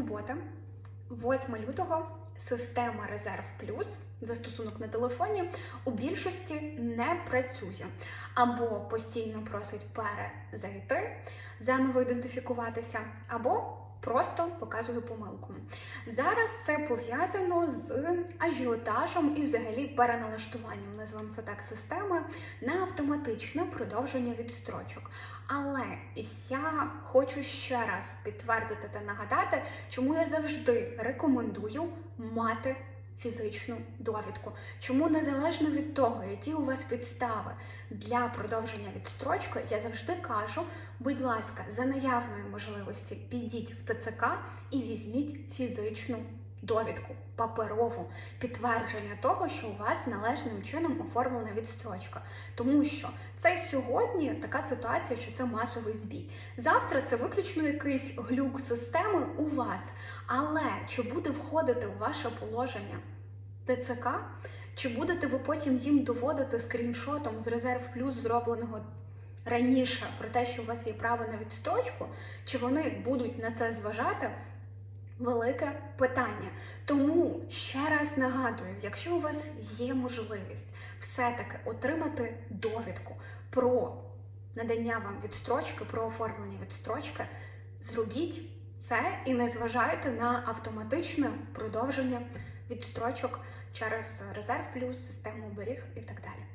Субота, 8 лютого, система Резерв Плюс, застосунок на телефоні, у більшості не працює або постійно просить перезайти, заново ідентифікуватися, або просто показує помилку. Зараз це пов'язано з ажіотажем і взагалі переналаштуванням, назвемо це так, системи на автоматичне продовження відстрочок. Але я хочу ще раз підтвердити та нагадати, чому я завжди рекомендую мати фізичну довідку. Чому незалежно від того, які у вас підстави для продовження відстрочки, я завжди кажу, будь ласка, за наявної можливості підіть в ТЦК і візьміть фізичну довідку, паперову підтвердження того, що у вас належним чином оформлена відстрочка. Тому що це сьогодні така ситуація, що це масовий збій. Завтра це виключно якийсь глюк системи у вас. Але чи буде входити у ваше положення ТЦК? Чи будете ви потім їм доводити скріншотом з резерв плюс зробленого раніше про те, що у вас є право на відстрочку? Чи вони будуть на це зважати? Велике питання. Тому ще раз нагадую, якщо у вас є можливість все-таки отримати довідку про надання вам відстрочки, про оформлення відстрочки, зробіть це і не зважайте на автоматичне продовження відстрочок через резерв плюс, систему оберіг і так далі.